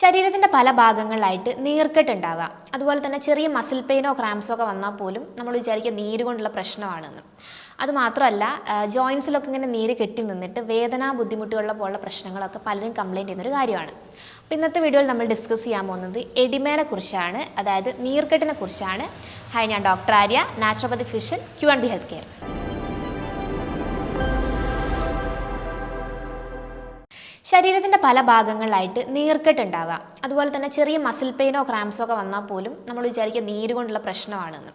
ശരീരത്തിന്റെ പല ഭാഗങ്ങളിലായിട്ട് നീർക്കെട്ടുണ്ടാവുക അതുപോലെ തന്നെ ചെറിയ മസിൽ പെയിനോ ക്രാംസോ ഒക്കെ വന്നാൽ പോലും നമ്മൾ വിചാരിക്കുക നീര് കൊണ്ടുള്ള പ്രശ്നമാണെന്ന്. അതുമാത്രമല്ല ജോയിൻസിലൊക്കെ ഇങ്ങനെ നീര് കെട്ടി നിന്നിട്ട് വേദന ബുദ്ധിമുട്ടുകളിലെ പോലുള്ള പ്രശ്നങ്ങളൊക്കെ പലരും കംപ്ലൈന്റ് ചെയ്യുന്നൊരു കാര്യമാണ്. അപ്പോൾ ഇന്നത്തെ വീഡിയോയിൽ നമ്മൾ ഡിസ്കസ് ചെയ്യാൻ പോകുന്നത് എഡിമേനെ കുറിച്ചാണ്. അതായത് നീർക്കെട്ടിനെ കുറിച്ചാണ്. ഹായ് ഞാൻ doctor Arya naturopathic physician Q and B health care ശരീരത്തിന്റെ പല ഭാഗങ്ങളിലായിട്ട് നീർക്കെട്ടുണ്ടാവുക അതുപോലെ തന്നെ ചെറിയ മസിൽ പെയിനോ ക്രാംസോ ഒക്കെ വന്നാൽ പോലും നമ്മൾ വിചാരിക്കുക നീര് കൊണ്ടുള്ള പ്രശ്നമാണെന്ന്.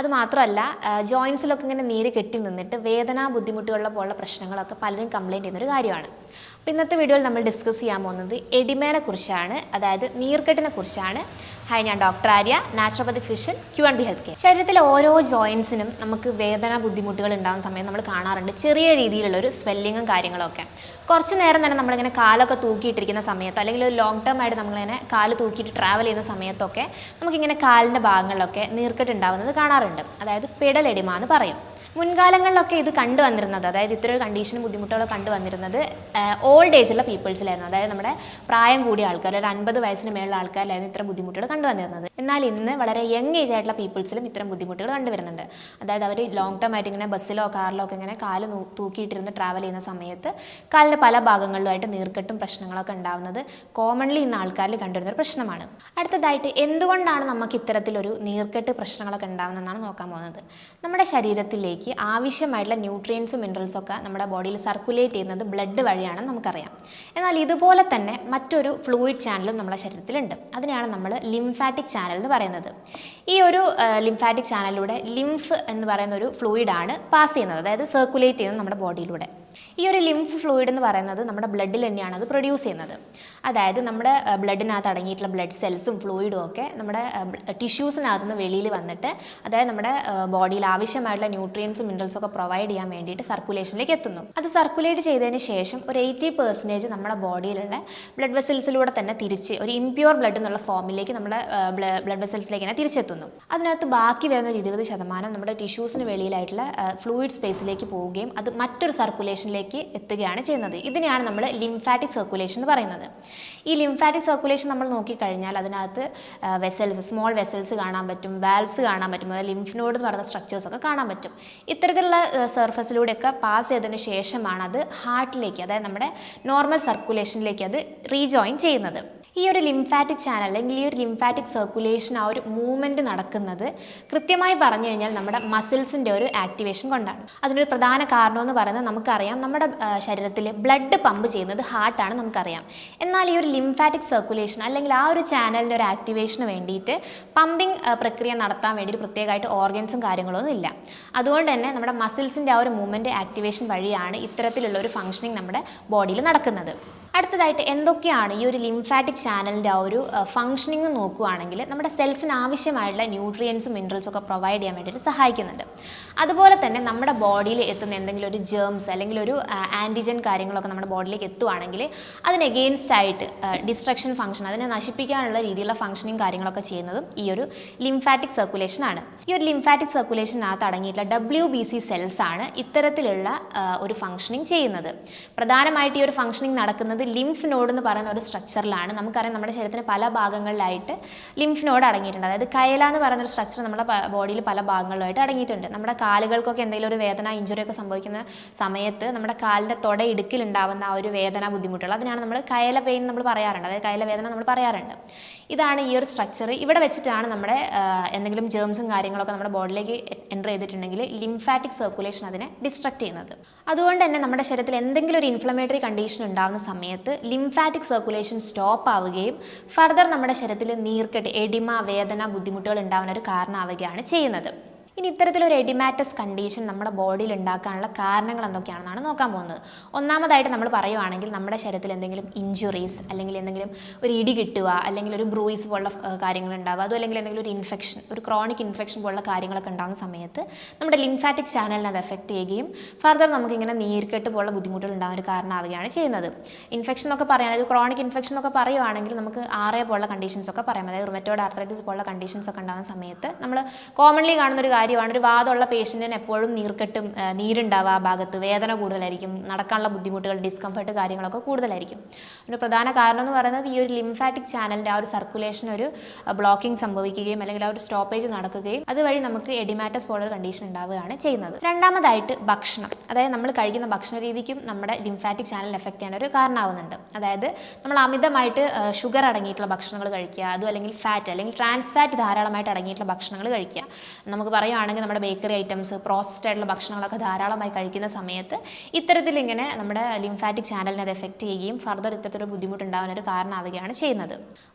അതുമാത്രമല്ല ജോയിൻസിലൊക്കെ ഇങ്ങനെ നീര് കെട്ടി നിന്നിട്ട് വേദന ബുദ്ധിമുട്ടുകളിലെ പോലുള്ള പ്രശ്നങ്ങളൊക്കെ പലരും കംപ്ലൈന്റ് ചെയ്യുന്നൊരു കാര്യമാണ്. അപ്പോൾ ഇന്നത്തെ വീഡിയോയിൽ നമ്മൾ ഡിസ്കസ് ചെയ്യാൻ പോകുന്നത് എഡിമേനെ കുറിച്ചാണ് അതായത് നീർക്കെട്ടിനെ കുറിച്ചാണ്. ഹായ് ഞാൻ doctor Arya naturopathic physician Q and B health care ശരീരത്തിലെ ഓരോ ജോയിൻസിനും നമുക്ക് വേദന ബുദ്ധിമുട്ടുകൾ ഉണ്ടാകുന്ന സമയം നമ്മൾ കാണാറുണ്ട്. ചെറിയ രീതിയിലുള്ള ഒരു സ്വെല്ലിങ്ങും കാര്യങ്ങളൊക്കെ. കുറച്ച് നേരം തന്നെ നമ്മളിങ്ങനെ കാലൊക്കെ തൂക്കിയിട്ടിരിക്കുന്ന സമയത്ത് അല്ലെങ്കിൽ ഒരു ലോങ് ടേം ആയിട്ട് നമ്മളിങ്ങനെ കാൽ തൂക്കിയിട്ട് ട്രാവൽ ചെയ്യുന്ന സമയത്തൊക്കെ നമുക്കിങ്ങനെ കാലിന്റെ ഭാഗങ്ങളിലൊക്കെ നീർക്കെട്ട് ഉണ്ടാവുന്നത് കാണാറുണ്ട്. അതായത് പിടലെടിമ എന്ന് പറയും. മുൻകാലങ്ങളിലൊക്കെ ഇത് കണ്ടുവന്നിരുന്നത് അതായത് ഇത്തരം കണ്ടീഷൻ ബുദ്ധിമുട്ടുകൾ കണ്ടുവന്നിരുന്നത് ഓൾഡ് ഏജുള്ള പീപ്പിൾസിലായിരുന്നു അതായത് നമ്മുടെ പ്രായം കൂടിയ ആൾക്കാർ ഒരു അൻപത് വയസ്സിന് മേലുള്ള ആൾക്കാരിലായിരുന്നു ഇത്തരം ബുദ്ധിമുട്ടുകൾ കണ്ടുവന്നിരുന്നത്. എന്നാൽ ഇന്ന് വളരെ യങ് ഏജ് ആയിട്ടുള്ള പീപ്പിൾസിലും ഇത്തരം ബുദ്ധിമുട്ടുകൾ കണ്ടുവരുന്നുണ്ട്. അതായത് അവർ ലോങ് ടേം ആയിട്ട് ഇങ്ങനെ ബസ്സിലോ കാറിലോ ഒക്കെ ഇങ്ങനെ കാൽ തൂക്കിയിട്ടിരുന്ന് ട്രാവൽ ചെയ്യുന്ന സമയത്ത് കാലിന്റെ പല ഭാഗങ്ങളിലുമായിട്ട് നീർക്കെട്ടും പ്രശ്നങ്ങളൊക്കെ ഉണ്ടാവുന്നത് കോമൺലി ഇന്ന് ആൾക്കാരിൽ കണ്ടുവരുന്ന ഒരു പ്രശ്നമാണ്. അടുത്തതായിട്ട് എന്തുകൊണ്ടാണ് നമുക്ക് ഇത്തരത്തിലൊരു നീർക്കെട്ട് പ്രശ്നങ്ങളൊക്കെ ഉണ്ടാവുന്നതെന്നാണ് നോക്കാൻ പോകുന്നത്. നമ്മുടെ ശരീരത്തിലേക്ക് ആവശ്യമായിട്ടുള്ള ന്യൂട്രിയൻസും മിനറൽസും ഒക്കെ നമ്മുടെ ബോഡിയിൽ സർക്കുലേറ്റ് ചെയ്യുന്നത് ബ്ലഡ് വഴിയാണെന്ന് നമുക്കറിയാം. എന്നാൽ ഇതുപോലെ തന്നെ മറ്റൊരു ഫ്ലൂയിഡ് ചാനലും നമ്മുടെ ശരീരത്തിലുണ്ട് അതിനെയാണ് നമ്മൾ ലിംഫാറ്റിക് ചാനൽ എന്ന് പറയുന്നത്. ഈ ഒരു ലിംഫാറ്റിക് ചാനലിലൂടെ ലിംഫ് എന്ന് പറയുന്ന ഒരു ഫ്ലൂയിഡാണ് പാസ് ചെയ്യുന്നത്. അതായത് സർക്കുലേറ്റ് ചെയ്യുന്നത് നമ്മുടെ ബോഡിയിലൂടെ ഈ ഒരു ലിംഫ് ഫ്ലൂയിഡ് എന്ന് പറയുന്നത് നമ്മുടെ ബ്ലഡിൽ തന്നെയാണ് അത് പ്രൊഡ്യൂസ് ചെയ്യുന്നത്. അതായത് നമ്മുടെ ബ്ലഡിനകത്ത് അടങ്ങിയിട്ടുള്ള ബ്ലഡ് സെൽസും ഫ്ലൂയിഡും ഒക്കെ നമ്മുടെ ടിഷ്യൂസിനകത്ത് നിന്ന് വെളിയിൽ വന്നിട്ട് അതായത് നമ്മുടെ ബോഡിയിൽ ആവശ്യമായിട്ടുള്ള ന്യൂട്രിയൻസും മിനറൽസും ഒക്കെ പ്രൊവൈഡ് ചെയ്യാൻ വേണ്ടിയിട്ട് സർക്കുലേഷനിലേക്ക് എത്തുന്നു. അത് സർക്കുലേറ്റ് ചെയ്തതിന് ശേഷം ഒരു എയ്റ്റി പെർസെന്റേജ് നമ്മുടെ ബോഡിയിലുള്ള ബ്ലഡ് വെസൽസിലൂടെ തന്നെ തിരിച്ച് ഒരു ഇംപ്യൂർ ബ്ലഡ് എന്നുള്ള ഫോമിലേക്ക് നമ്മുടെ ബ്ലഡ് വെസൽസിലേക്ക് തന്നെ തിരിച്ചെത്തുന്നു. അതിനകത്ത് ബാക്കി വരുന്ന ഒരു ഇരുപത് ശതമാനം നമ്മുടെ ടിഷ്യൂസിന് വെളിയിലായിട്ടുള്ള ഫ്ലൂയിഡ് സ്പേസിലേക്ക് പോവുകയും അത് മറ്റൊരു സർക്കുലേഷനിലേക്ക് എത്തുകയാണ് ചെയ്യുന്നത്. ഇതിനെയാണ് നമ്മൾ ലിംഫാറ്റിക് സർക്കുലേഷൻ എന്ന് പറയുന്നത്. ഈ ലിംഫാറ്റിക് സർക്കുലേഷൻ നമ്മൾ നോക്കിക്കഴിഞ്ഞാൽ അതിനകത്ത് വെസൽസ് സ്മോൾ വെസൽസ് കാണാൻ പറ്റും വാൽവ്സ് കാണാൻ പറ്റും അതായത് ലിംഫ് നോഡ് എന്ന് പറയുന്ന സ്ട്രക്ചേഴ്സ് ഒക്കെ കാണാൻ പറ്റും. ഇത്തരത്തിലുള്ള സർഫസിലൂടെയൊക്കെ പാസ് ചെയ്തതിന് ശേഷമാണ് അത് ഹാർട്ടിലേക്ക് അതായത് നമ്മുടെ നോർമൽ സർക്കുലേഷനിലേക്ക് അത് റീജോയിൻ ചെയ്യുന്നത്. ഈ ഒരു ലിംഫാറ്റിക് ചാനൽ അല്ലെങ്കിൽ ഈ ഒരു ലിംഫാറ്റിക് സർക്കുലേഷൻ ആ ഒരു മൂവ്മെന്റ് നടക്കുന്നത് കൃത്യമായി പറഞ്ഞു കഴിഞ്ഞാൽ നമ്മുടെ മസിൽസിന്റെ ഒരു ആക്ടിവേഷൻ കൊണ്ടാണ്. അതിനൊരു പ്രധാന കാരണമെന്ന് പറയുന്നത് നമുക്കറിയാം. നമ്മുടെ ശരീരത്തിൽ ബ്ലഡ് പമ്പ് ചെയ്യുന്നത് ഹാർട്ടാണ് നമുക്കറിയാം. എന്നാൽ ഈ ഒരു ലിംഫാറ്റിക് സർക്കുലേഷൻ അല്ലെങ്കിൽ ആ ഒരു ചാനലിന്റെ ഒരു ആക്ടിവേഷന് വേണ്ടിയിട്ട് പമ്പിങ് പ്രക്രിയ നടത്താൻ വേണ്ടിയിട്ട് പ്രത്യേകമായിട്ട് ഓർഗൻസും കാര്യങ്ങളൊന്നും ഇല്ല. അതുകൊണ്ട് തന്നെ നമ്മുടെ മസിൽസിന്റെ ആ ഒരു മൂവ്മെന്റ് ആക്ടിവേഷൻ വഴിയാണ് ഇത്തരത്തിലുള്ള ഒരു ഫങ്ഷനിങ് നമ്മുടെ ബോഡിയിൽ നടക്കുന്നത്. അടുത്തതായിട്ട് എന്തൊക്കെയാണ് ഈ ഒരു ലിംഫാറ്റിക് ചാനലിന്റെ ആ ഒരു ഫംഗ്ഷനിങ് നോക്കുകയാണെങ്കിൽ നമ്മുടെ സെൽസിന് ആവശ്യമായുള്ള ന്യൂട്രിയൻസും മിനറൽസും ഒക്കെ പ്രൊവൈഡ് ചെയ്യാൻ വേണ്ടിയിട്ട് സഹായിക്കുന്നുണ്ട്. അതുപോലെ തന്നെ നമ്മുടെ ബോഡിയിൽ എത്തുന്ന എന്തെങ്കിലും ഒരു ജേംസ് അല്ലെങ്കിൽ ഒരു ആന്റിജൻ കാര്യങ്ങളൊക്കെ നമ്മുടെ ബോഡിയിലേക്ക് എത്തുവാണെങ്കിൽ അതിന് എഗെയിൻസ്റ്റ് ആയിട്ട് ഡിസ്ട്രക്ഷൻ ഫംഗ്ഷൻ അതിനെ നശിപ്പിക്കാനുള്ള രീതിയിലുള്ള ഫംഗ്ഷനിങ് കാര്യങ്ങളൊക്കെ ചെയ്യുന്നതും ഈ ഒരു ലിംഫാറ്റിക് സർക്കുലേഷൻ ആണ്. ഈ ഒരു ലിംഫാറ്റിക് സർക്കുലേഷനകത്ത് അടങ്ങിയിട്ടുള്ള ഡബ്ല്യു ബി സി സെൽസ് ആണ് ഇത്തരത്തിലുള്ള ഒരു ഫംഗ്ഷനിങ് ചെയ്യുന്നത്. പ്രധാനമായിട്ട് ഈ ഒരു ഫംഗ്ഷനിങ് നടക്കുന്നത് ലിംഫ് നോഡ് എന്ന് പറയുന്ന ഒരു സ്ട്രക്ചറിലാണ് നമുക്കറിയാം നമ്മുടെ ശരീരത്തിന് പല ഭാഗങ്ങളിലായിട്ട് ലിംഫ് നോഡ് അടങ്ങിയിട്ടുണ്ട്. അതായത് കയല എന്ന് പറയുന്ന ഒരു സ്ട്രക്ചർ നമ്മുടെ ബോഡിയിൽ പല ഭാഗങ്ങളിലായിട്ട് അടങ്ങിയിട്ടുണ്ട്. നമ്മുടെ കാലുകൾക്കൊക്കെ എന്തെങ്കിലും ഒരു വേദന ഇഞ്ചുറി ഒക്കെ സംഭവിക്കുന്ന സമയത്ത് നമ്മുടെ കാലിന്റെ തൊട ഇടുക്കിലുണ്ടാവുന്ന ആ ഒരു വേദന ബുദ്ധിമുട്ടുകൾ. അതിനാണ് നമ്മൾ കയല പെയിൻ നമ്മൾ പറയാറുണ്ട്. അതായത് കയല വേദന നമ്മൾ പറയാറുണ്ട്. ഇതാണ് ഈ ഒരു സ്ട്രക്ചർ ഇവിടെ വെച്ചിട്ടാണ് നമ്മുടെ എന്തെങ്കിലും ജേംസും കാര്യങ്ങളൊക്കെ നമ്മുടെ ബോഡിയിലേക്ക് എന്റർ ചെയ്തിട്ടുണ്ടെങ്കിൽ ലിംഫാറ്റിക് സർക്കുലേഷൻ അതിനെ ഡിസ്ട്രക്ട് ചെയ്യുന്നത്. അതുകൊണ്ട് തന്നെ നമ്മുടെ ശരീരത്തിൽ എന്തെങ്കിലും ഒരു ഇൻഫ്ലമേറ്ററി കണ്ടീഷൻ ഉണ്ടാകുന്ന സമയത്ത് ലിംഫാറ്റിക് സർക്കുലേഷൻ സ്റ്റോപ്പ് ആവുകയും ഫർദർ നമ്മുടെ ശരീരത്തിൽ നീർക്കെട്ട് എഡിമ വേദന ബുദ്ധിമുട്ടുകൾ ഉണ്ടാവുന്ന ഒരു കാരണമാവുകയാണ് ചെയ്യുന്നത്. ഇനി ഇത്തരത്തിലൊരു എഡിമാറ്റസ് കണ്ടീഷൻ നമ്മുടെ ബോഡിയിൽ ഉണ്ടാക്കാനുള്ള കാരണങ്ങൾ എന്തൊക്കെയാണെന്നാണ് നോക്കാൻ പോകുന്നത്. ഒന്നാമതായിട്ട് നമ്മൾ പറയുവാണെങ്കിൽ നമ്മുടെ ശരീരത്തിൽ എന്തെങ്കിലും ഇഞ്ചുറീസ് അല്ലെങ്കിൽ എന്തെങ്കിലും ഒരു ഇടി കിട്ടുക അല്ലെങ്കിൽ ഒരു ബ്രൂയിസ് പോലുള്ള കാര്യങ്ങൾ ഉണ്ടാവുക അതും അല്ലെങ്കിൽ എന്തെങ്കിലും ഒരു ഇൻഫെക്ഷൻ ഒരു ക്രോണിക് ഇൻഫെക്ഷൻ പോലുള്ള കാര്യങ്ങളൊക്കെ ഉണ്ടാകുന്ന സമയത്ത് നമ്മുടെ ലിംഫാറ്റിക് ചാനലിനെ അത് എഫക്റ്റ് ചെയ്യുകയും ഫർദർ നമുക്കിങ്ങനെ നീർക്കെട്ട് പോലുള്ള ബുദ്ധിമുട്ടുകൾ ഉണ്ടാകാൻ ഒരു കാരണമാവുകയാണ് ചെയ്യുന്നത്. ഇൻഫെക്ഷൻ എന്നൊക്കെ പറയുകയാണെങ്കിൽ ക്രോണിക് ഇൻഫെക്ഷൻ എന്നൊക്കെ പറയുവാണെങ്കിൽ നമുക്ക് ആറേ പോലുള്ള കണ്ടീഷൻസ് ഒക്കെ പറയാം. അതായത് റുമറ്റോഡ് ആർത്രൈറ്റിസ് പോലുള്ള കണ്ടീഷൻസ് ഒക്കെ ഉണ്ടാകുന്ന സമയത്ത് നമ്മൾ കോമൺലി കാണുന്ന ഒരു കാര്യമാണ്. ഒരു വാദമുള്ള പേഷ്യന്റിന് എപ്പോഴും നീർക്കെട്ടും നീരുണ്ടാവുക ആ ഭാഗത്ത്. വേദന കൂടുതലായിരിക്കും. നടക്കാനുള്ള ബുദ്ധിമുട്ടുകൾ ഡിസ്കംഫർട്ട് കാര്യങ്ങളൊക്കെ കൂടുതലായിരിക്കും. അതിന് പ്രധാന കാരണം എന്ന് പറയുന്നത് ഈ ഒരു ലിംഫാറ്റിക് ചാനലിന്റെ ആ ഒരു സർക്കുലേഷൻ ഒരു ബ്ലോക്കിംഗ് സംഭവിക്കുകയും അല്ലെങ്കിൽ ആ ഒരു സ്റ്റോപ്പേജ് നടക്കുകയും അതുവഴി നമുക്ക് എഡിമാറ്റസ് പോലുള്ള കണ്ടീഷൻ ഉണ്ടാവുകയാണ് ചെയ്യുന്നത്. രണ്ടാമതായിട്ട് ഭക്ഷണം. അതായത് നമ്മൾ കഴിക്കുന്ന ഭക്ഷണ രീതിക്കും നമ്മുടെ ലിംഫാറ്റിക് ചാനൽ എഫക്റ്റ് ചെയ്യാൻ ഒരു കാരണമാവുന്നുണ്ട്. അതായത് നമ്മൾ അമിതമായിട്ട് ഷുഗർ അടങ്ങിയിട്ടുള്ള ഭക്ഷണങ്ങൾ കഴിക്കുക. അതും അല്ലെങ്കിൽ ഫാറ്റ് അല്ലെങ്കിൽ ട്രാൻസ് ഫാറ്റ് ധാരാളമായിട്ട് അടങ്ങിയിട്ടുള്ള ഭക്ഷണങ്ങൾ കഴിക്കുക. നമുക്ക് പറയുകയാണെങ്കിൽ നമ്മുടെ ബേക്കറി ഐറ്റംസ് പ്രോസസ്ഡ് ആയിട്ടുള്ള ഭക്ഷണങ്ങളൊക്കെ ധാരാളമായി കഴിക്കുന്ന സമയത്ത് ഇത്തരത്തിൽ ഇങ്ങനെ നമ്മുടെ ലിംഫാറ്റിക് ചാനലിനെ അത് എഫക്റ്റ് ചെയ്യുകയും ഫർദർ ഇത്തരത്തിലൊരു ബുദ്ധിമുട്ടുണ്ടാവാൻ ഒരു കാരണമാവുകയാണ് ചെയ്യുന്നത്.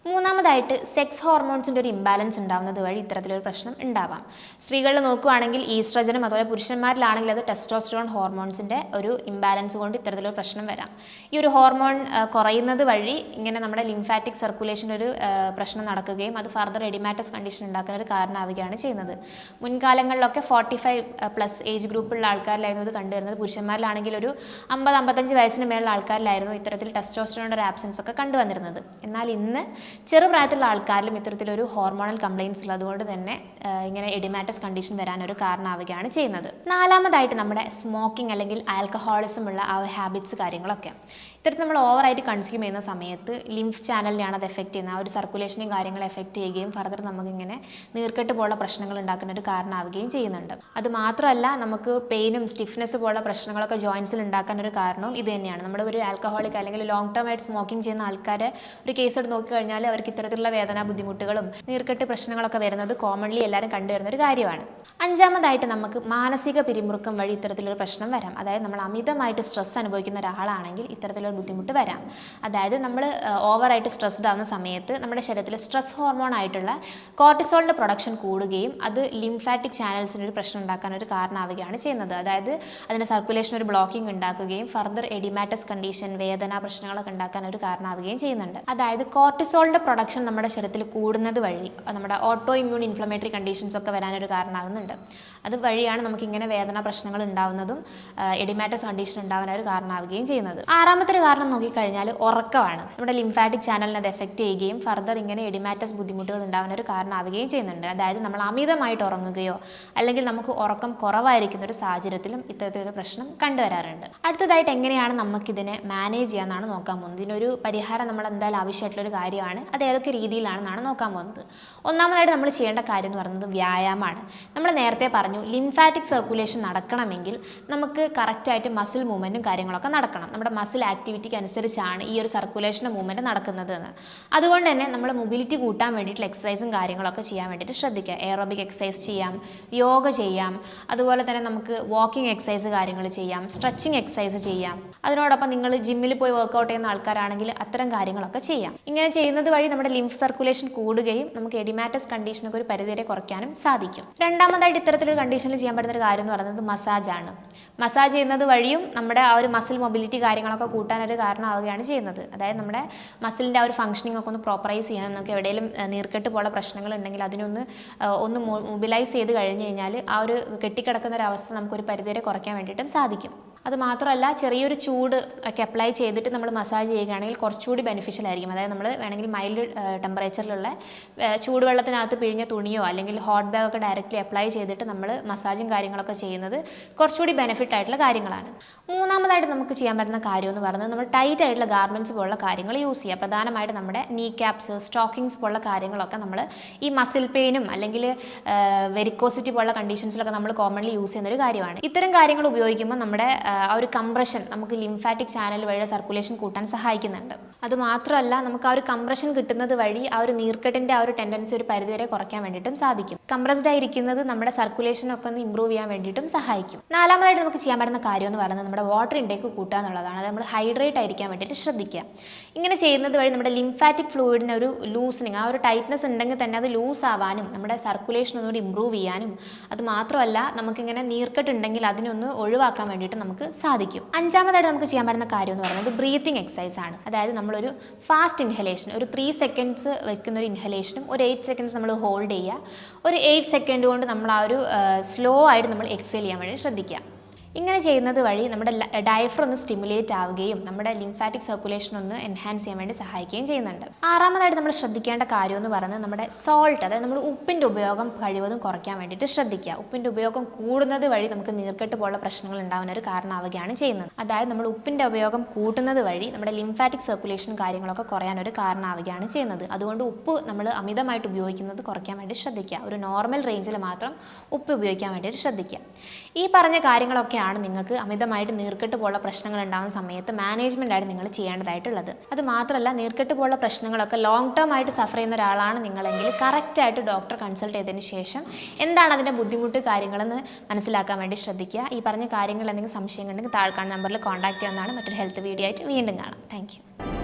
മൂന്നാമതായിട്ട് സെക്സ് ഹോർമോൺസിന്റെ ഒരു ഇംബാലൻസ് ഉണ്ടാവുന്നത് വഴി ഇത്തരത്തിലൊരു പ്രശ്നം ഉണ്ടാവാം. സ്ത്രീകളിൽ നോക്കുകയാണെങ്കിൽ ഈസ്ട്രജനും അതുപോലെ പുരുഷന്മാരിലാണെങ്കിൽ അത് ടെസ്റ്റോസ്റ്ററോൺ ഹോർമോൺസിന്റെ ഒരു ഇംബാലൻസ് കൊണ്ട് ഇത്തരത്തിലൊരു പ്രശ്നം വരാം. ഈ ഒരു ഹോർമോൺ കുറയുന്നത് വഴി ഇങ്ങനെ നമ്മുടെ ലിംഫാറ്റിക് സർക്കുലേഷന്റെ ഒരു പ്രശ്നം നടക്കുകയും അത് ഫർദർ എഡിമാറ്റസ് കണ്ടീഷൻ ഉണ്ടാക്കുന്ന ഒരു കാരണമാവുകയാണ് ചെയ്യുന്നത് മുൻകാലങ്ങളിലൊക്കെ ഫോർട്ടി ഫൈവ് പ്ലസ് ഏജ് ഗ്രൂപ്പിലുള്ള ആൾക്കാരിലായിരുന്നു ഇത് കണ്ടുവരുന്നത്. പുരുഷന്മാരിലാണെങ്കിൽ ഒരു അമ്പത് അമ്പത്തഞ്ച് വയസ്സിന് മേലുള്ള ആൾക്കാരിലായിരുന്നു ഇത്തരത്തിൽ ടെസ്റ്റോസ്റ്ററോണിന്റെ ഒരു ആബ്സൻസ് ഒക്കെ കണ്ടുവന്നിരുന്നത്. എന്നാൽ ഇന്ന് ചെറുപ്രായത്തിലുള്ള ആൾക്കാരിലും ഇത്തരത്തിലൊരു ഹോർമോണൽ കംപ്ലയിൻസ് ഉള്ളതുകൊണ്ട് തന്നെ ഇങ്ങനെ എഡിമാറ്റസ് കണ്ടീഷൻ വരാൻ ഒരു കാരണമാവുകയാണ് ചെയ്യുന്നത്. നാലാമതായിട്ട് നമ്മുടെ സ്മോക്കിംഗ് അല്ലെങ്കിൽ ആൽക്കഹോളിസം ഉള്ള ആ ഹാബിറ്റ്സ് കാര്യങ്ങളൊക്കെ. ഇത്തരത്തിൽ നമ്മൾ ഓവറായിട്ട് കൺസ്യൂം ചെയ്യുന്ന സമയത്ത് ലിംഫ് ചാനലിനെയാണ് അത് എഫക്റ്റ് ചെയ്യുന്നത്. ആ ഒരു സർക്കുലേഷനെയും കാര്യങ്ങൾ എഫക്റ്റ് ചെയ്യുകയും ഫർദർ നമുക്കിങ്ങനെ നീർക്കെട്ട് പോലുള്ള പ്രശ്നങ്ങൾ ഉണ്ടാക്കുന്ന ഒരു കാരണമാവുകയും ചെയ്യുന്നുണ്ട്. അത് മാത്രമല്ല നമുക്ക് പെയിനും സ്റ്റിഫ്നെസ് പോലുള്ള പ്രശ്നങ്ങളൊക്കെ ജോയിൻസിൽ ഉണ്ടാക്കാൻ ഒരു കാരണവും ഇത് തന്നെയാണ്. നമ്മുടെ ഒരു ആൽക്കഹോളിക് അല്ലെങ്കിൽ ലോങ് ടേം ആയിട്ട് സ്മോക്കിംഗ് ചെയ്യുന്ന ആൾക്കാരെ ഒരു കേസ് എടുത്ത് നോക്കിക്കഴിഞ്ഞാൽ അവർക്ക് ഇത്തരത്തിലുള്ള വേദന ബുദ്ധിമുട്ടുകളും നീർക്കെട്ട് പ്രശ്നങ്ങളൊക്കെ വരുന്നത് കോമൺലി എല്ലാവരും കണ്ടുവരുന്ന ഒരു കാര്യമാണ്. അഞ്ചാമതായിട്ട് നമുക്ക് മാനസിക പിരിമുറുക്കം വഴി ഇത്തരത്തിലൊരു പ്രശ്നം വരാം. അതായത് നമ്മൾ അമിതമായിട്ട് സ്ട്രെസ് അനുഭവിക്കുന്ന ഒരാളാണെങ്കിൽ ഇത്തരത്തിലൊരു ബുദ്ധിമുട്ട് വരാം. അതായത് നമ്മൾ ഓവറായിട്ട് സ്ട്രെസ്ഡ് ആവുന്ന സമയത്ത് നമ്മുടെ ശരീരത്തിൽ സ്ട്രെസ് ഹോർമോൺ ആയിട്ടുള്ള കോർട്ടിസോളിന്റെ പ്രൊഡക്ഷൻ കൂടുകയും അത് ലിംഫാറ്റിക് ചാനൽസിന് ഒരു പ്രശ്നം ഉണ്ടാക്കാൻ ഒരു കാരണമാവുകയാണ് ചെയ്യുന്നത്. അതായത് അതിന്റെ സർക്കുലേഷൻ ഒരു ബ്ലോക്കിംഗ് ഉണ്ടാക്കുകയും ഫർദർ എഡിമാറ്റസ് കണ്ടീഷൻ വേദന പ്രശ്നങ്ങളൊക്കെ ഉണ്ടാക്കാൻ ഒരു കാരണമാവുകയും ചെയ്യുന്നുണ്ട്. അതായത് കോർട്ടിസോളിന്റെ പ്രൊഡക്ഷൻ നമ്മുടെ ശരീരത്തിൽ കൂടുന്നത് വഴി നമ്മുടെ ഓട്ടോ ഇമ്മ്യൂൺ ഇൻഫ്ലമേറ്ററി കണ്ടീഷൻസ് ഒക്കെ വരാനൊരു കാരണമാകുന്നുണ്ട് അത് വഴിയാണ് നമുക്ക് ഇങ്ങനെ വേദന പ്രശ്നങ്ങൾ ഉണ്ടാവുന്നതും എഡിമാറ്റസ് കണ്ടീഷൻ ഉണ്ടാവാൻ ഒരു കാരണമാവുകയും ചെയ്യുന്നത്. ആറാമത്തെ ഒരു കാരണം നോക്കിക്കഴിഞ്ഞാൽ ഉറക്കമാണ്. നമ്മുടെ ലിംഫാറ്റിക് ചാനലിനെ അത് എഫക്റ്റ് ചെയ്യുകയും ഫർദർ ഇങ്ങനെ എഡിമാറ്റസ് ബുദ്ധിമുട്ടുകൾ ഉണ്ടാവാൻ ഒരു കാരണമാവുകയും ചെയ്യുന്നുണ്ട്. അതായത് നമ്മൾ അമിതമായിട്ട് ഉറങ്ങുകയോ അല്ലെങ്കിൽ നമുക്ക് ഉറക്കം കുറവായിരിക്കുന്ന ഒരു സാഹചര്യത്തിലും ഇത്തരത്തിലൊരു പ്രശ്നം കണ്ടുവരാറുണ്ട്. അടുത്തതായിട്ട് എങ്ങനെയാണ് നമുക്കിതിനെ മാനേജ് ചെയ്യാമെന്നാണ് നോക്കാൻ പോകുന്നത്. ഇതിനൊരു പരിഹാരം നമ്മൾ എന്തായാലും ആവശ്യമായിട്ടുള്ള ഒരു കാര്യമാണ്. അത് ഏതൊക്കെ രീതിയിലാണെന്നാണ് നോക്കാൻ പോകുന്നത്. ഒന്നാമതായിട്ട് നമ്മൾ ചെയ്യേണ്ട കാര്യം എന്ന് പറയുന്നത് വ്യായാമമാണ്. നമ്മൾ നേരത്തെ പറഞ്ഞു ലിംഫാറ്റിക് സർക്കുലേഷൻ നടക്കണമെങ്കിൽ നമുക്ക് കറക്റ്റായിട്ട് മസിൽ മൂവ്മെന്റും കാര്യങ്ങളൊക്കെ നടക്കണം. നമ്മുടെ മസിൽ ആക്ടിവിറ്റിക്ക് അനുസരിച്ചാണ് ഈ ഒരു സർക്കുലേഷന്റെ മൂവ്മെന്റ് നടക്കുന്നത് എന്ന് അതുകൊണ്ട് തന്നെ നമ്മൾ മൊബിലിറ്റി കൂട്ടാൻ വേണ്ടിയിട്ടുള്ള എക്സസൈസും കാര്യങ്ങളൊക്കെ ചെയ്യാൻ വേണ്ടിയിട്ട് ശ്രദ്ധിക്കുക. എയറോബിക് എക്സസൈസ് ചെയ്യാം യോഗ ചെയ്യാം അതുപോലെ തന്നെ നമുക്ക് വാക്കിംഗ് എക്സസൈസ് കാര്യങ്ങൾ ചെയ്യാം സ്ട്രെച്ചിങ് എക്സസൈസ് ചെയ്യാം. അതിനോടൊപ്പം നിങ്ങൾ ജിമ്മിൽ പോയി വർക്കൗട്ട് ചെയ്യുന്ന ആൾക്കാരാണെങ്കിൽ അത്തരം കാര്യങ്ങളൊക്കെ ചെയ്യാം. ഇങ്ങനെ ചെയ്യുന്നത് വഴി നമ്മുടെ ലിംഫ് സർക്കുലേഷൻ കൂടുകയും നമുക്ക് എഡിമാറ്റസ് കണ്ടീഷനൊക്കെ ഒരു പരിധിവരെ കുറയ്ക്കാനും സാധിക്കും. രണ്ടാമതായിട്ട് ഇത്തരത്തിലൊരു കണ്ടീഷനിൽ ചെയ്യാൻ പറ്റുന്ന ഒരു കാര്യം എന്ന് പറയുന്നത് മസാജാണ് മസാജ് ചെയ്യുന്നത് വഴിയും നമ്മുടെ ആ ഒരു മസിൽ മൊബിലിറ്റി കാര്യങ്ങളൊക്കെ കൂട്ടാനൊരു കാരണമാവുകയാണ് ചെയ്യുന്നത്. അതായത് നമ്മുടെ മസിലിന്റെ ആ ഒരു ഫംഗ്ഷനിങ് ഒക്കെ ഒന്ന് പ്രോപ്പറൈസ് ചെയ്യാൻ നമുക്ക് എവിടെയെങ്കിലും നീർക്കെട്ട് പോലുള്ള പ്രശ്നങ്ങൾ ഉണ്ടെങ്കിൽ അതിനൊന്ന് ഒന്ന് മൊബിലൈസ് ചെയ്ത് കഴിഞ്ഞ് കഴിഞ്ഞാൽ ആ ഒരു കെട്ടിക്കിടക്കുന്ന ഒരു അവസ്ഥ നമുക്കൊരു പരിധിവരെ കുറയ്ക്കാൻ വേണ്ടിയിട്ടും സാധിക്കും. അത് മാത്രമല്ല ചെറിയൊരു ചൂട് ഒക്കെ അപ്ലൈ ചെയ്തിട്ട് നമ്മൾ മസാജ് ചെയ്യുകയാണെങ്കിൽ കുറച്ചുകൂടി ബെനിഫിഷ്യൽ ആയിരിക്കും. അതായത് നമ്മൾ വേണമെങ്കിൽ മൈൽഡ് ടെമ്പറേച്ചറിലുള്ള ചൂടുവെള്ളത്തിനകത്ത് പിഴിഞ്ഞ തുണിയോ അല്ലെങ്കിൽ ഹോട്ട് ബാഗ് ഒക്കെ ഡയറക്റ്റ്ലി അപ്ലൈ ചെയ്തിട്ട് നമ്മൾ മസാജും കാര്യങ്ങളൊക്കെ ചെയ്യുന്നത് കുറച്ചുകൂടി ബെനിഫിറ്റ് ആയിട്ടുള്ള കാര്യങ്ങളാണ്. മൂന്നാമതായിട്ട് നമുക്ക് ചെയ്യാൻ പറ്റുന്ന കാര്യം എന്ന് പറയുന്നത് നമ്മൾ ടൈറ്റ് ആയിട്ടുള്ള ഗാർമെന്റ്സ് പോലുള്ള കാര്യങ്ങൾ യൂസ് ചെയ്യുക. പ്രധാനമായിട്ട് നമ്മുടെ നീ ക്യാപ്സ് സ്റ്റോക്കിങ്സ് പോലുള്ള കാര്യങ്ങളൊക്കെ നമ്മൾ ഈ മസിൽ പെയിനും അല്ലെങ്കിൽ വെരിക്കോസിറ്റി പോലുള്ള കണ്ടീഷൻസിലൊക്കെ നമ്മൾ കോമൺലി യൂസ് ചെയ്യുന്ന ഒരു കാര്യമാണ്. ഇത്തരം കാര്യങ്ങൾ ഉപയോഗിക്കുമ്പോൾ നമ്മുടെ ആ, ഒരു കംപ്രഷൻ നമുക്ക് ലിംഫാറ്റിക് ചാനൽ വഴി സർക്കുലേഷൻ കൂട്ടാൻ സഹായിക്കുന്നുണ്ട്. അതുമാത്രമല്ല നമുക്ക് ആ ഒരു കംപ്രഷൻ കിട്ടുന്നത് വഴി ആ ഒരു നീർക്കെട്ടിന്റെ ആ ഒരു ടെൻഡൻസി ഒരു പരിധിവരെ കുറയ്ക്കാൻ വേണ്ടിയിട്ടും സാധിക്കും. കംപ്രസ്ഡ് ആയിരിക്കുന്നത് നമ്മുടെ സർക്കുലേഷൻ ഒക്കെ ഒന്ന് ഇമ്പ്രൂവ് ചെയ്യാൻ വേണ്ടിയിട്ടും സഹായിക്കും. നാലാമതായിട്ട് നമുക്ക് ചെയ്യാൻ പറ്റുന്ന കാര്യം എന്ന് പറയുന്നത് നമ്മുടെ വാട്ടർ ഇൻടേക്ക് കൂട്ടുക എന്നുള്ളതാണ്. അത് നമ്മൾ ഹൈഡ്രേറ്റ് ആയിരിക്കാൻ വേണ്ടിയിട്ട് ശ്രദ്ധിക്കുക. ഇങ്ങനെ ചെയ്യുന്നത് വഴി നമ്മുടെ ലിംഫാറ്റിക് ഫ്ലൂയിഡിന് ഒരു ലൂസിനിങ് ആ ഒരു ടൈറ്റ്നസ് ഉണ്ടെങ്കിൽ തന്നെ അത് ലൂസ് ആവാനും നമ്മുടെ സർക്കുലേഷൻ ഒന്നുകൂടി ഇമ്പ്രൂവ് ചെയ്യാനും അത് മാത്രമല്ല നമുക്കിങ്ങനെ നീർക്കെട്ടുണ്ടെങ്കിൽ അതിനൊന്ന് ഒഴിവാക്കാൻ വേണ്ടിയിട്ട് നമുക്ക് സാധിക്കും. അഞ്ചാമതായിട്ട് നമുക്ക് ചെയ്യാൻ പറ്റുന്ന കാര്യം എന്ന് പറയുന്നത് ബ്രീത്തിങ് എക്സസൈസ് ആണ്. അതായത് നമ്മളൊരു ഫാസ്റ്റ് ഇൻഹലേഷൻ ഒരു ത്രീ സെക്കൻഡ്സ് വെക്കുന്ന ഒരു ഇൻഹലേഷനും ഒരു എയ്റ്റ് സെക്കൻഡ്സ് നമ്മൾ ഹോൾഡ് ചെയ്യുക. ഒരു എയ്റ്റ് സെക്കൻഡ് കൊണ്ട് നമ്മൾ ആ ഒരു സ്ലോ ആയിട്ട് നമ്മൾ എക്സേൽ ചെയ്യാൻ വേണ്ടി ശ്രദ്ധിക്കുക. ഇങ്ങനെ ചെയ്യുന്നത് വഴി നമ്മുടെ ഡയഫ്ര ഒന്ന് സ്റ്റിമുലേറ്റ് ആവുകയും നമ്മുടെ ലിംഫാറ്റിക് സർക്കുലേഷൻ ഒന്ന് എൻഹാൻസ് ചെയ്യാൻ വേണ്ടി സഹായിക്കുകയും ചെയ്യുന്നുണ്ട്. ആറാമതായിട്ട് നമ്മൾ ശ്രദ്ധിക്കേണ്ട കാര്യം എന്ന് പറയുന്നത് നമ്മുടെ സോൾട്ട് അതായത് നമ്മൾ ഉപ്പിന്റെ ഉപയോഗം കഴിവതും കുറയ്ക്കാൻ വേണ്ടിയിട്ട് ശ്രദ്ധിക്കുക. ഉപ്പിന്റെ ഉപയോഗം കൂടുന്നത് വഴി നമുക്ക് നീർക്കെട്ട് പോലുള്ള പ്രശ്നങ്ങൾ ഉണ്ടാവാൻ ഒരു കാരണമാവുകയാണ് ചെയ്യുന്നത്. അതായത് നമ്മൾ ഉപ്പിന്റെ ഉപയോഗം കൂട്ടുന്നത് വഴി നമ്മുടെ ലിംഫാറ്റിക് സർക്കുലേഷൻ കാര്യങ്ങളൊക്കെ കുറയാൻ ഒരു കാരണമാവുകയാണ് ചെയ്യുന്നത്. അതുകൊണ്ട് ഉപ്പ് നമ്മൾ അമിതമായിട്ട് ഉപയോഗിക്കുന്നത് കുറയ്ക്കാൻ വേണ്ടി ശ്രദ്ധിക്കുക. ഒരു നോർമൽ റേഞ്ചിൽ മാത്രം ഉപ്പ് ഉപയോഗിക്കാൻ വേണ്ടിയിട്ട് ശ്രദ്ധിക്കുക. ഈ പറഞ്ഞ കാര്യങ്ങളൊക്കെയാണ് നിങ്ങൾക്ക് അമിതമായിട്ട് നീർക്കെട്ട് പോലുള്ള പ്രശ്നങ്ങൾ ഉണ്ടാകുന്ന സമയത്ത് മാനേജ്മെന്റ് ആയിട്ട് നിങ്ങൾ ചെയ്യേണ്ടതായിട്ടുള്ളത്. അത് മാത്രമല്ല നീർക്കെട്ട് പോലുള്ള പ്രശ്നങ്ങളൊക്കെ ലോങ് ടേം ആയിട്ട് സഫർ ചെയ്യുന്ന ഒരാളാണ് നിങ്ങളെങ്കിൽ കറക്റ്റായിട്ട് ഡോക്ടർ കൺസൾട്ട് ചെയ്തതിന് ശേഷം എന്താണ് അതിന്റെ ബുദ്ധിമുട്ട് കാര്യങ്ങളെന്ന് മനസ്സിലാക്കാൻ വേണ്ടി ശ്രദ്ധിക്കുക. ഈ പറഞ്ഞ കാര്യങ്ങൾ എന്തെങ്കിലും സംശയങ്ങളുണ്ടെങ്കിൽ താഴെ കാണുന്ന നമ്പറിൽ കോൺടാക്ട് ചെയ്യുന്നതാണ് മറ്റൊരു ഹെൽത്ത് വീഡിയോ ആയിട്ട് വീണ്ടും കാണാം. താങ്ക്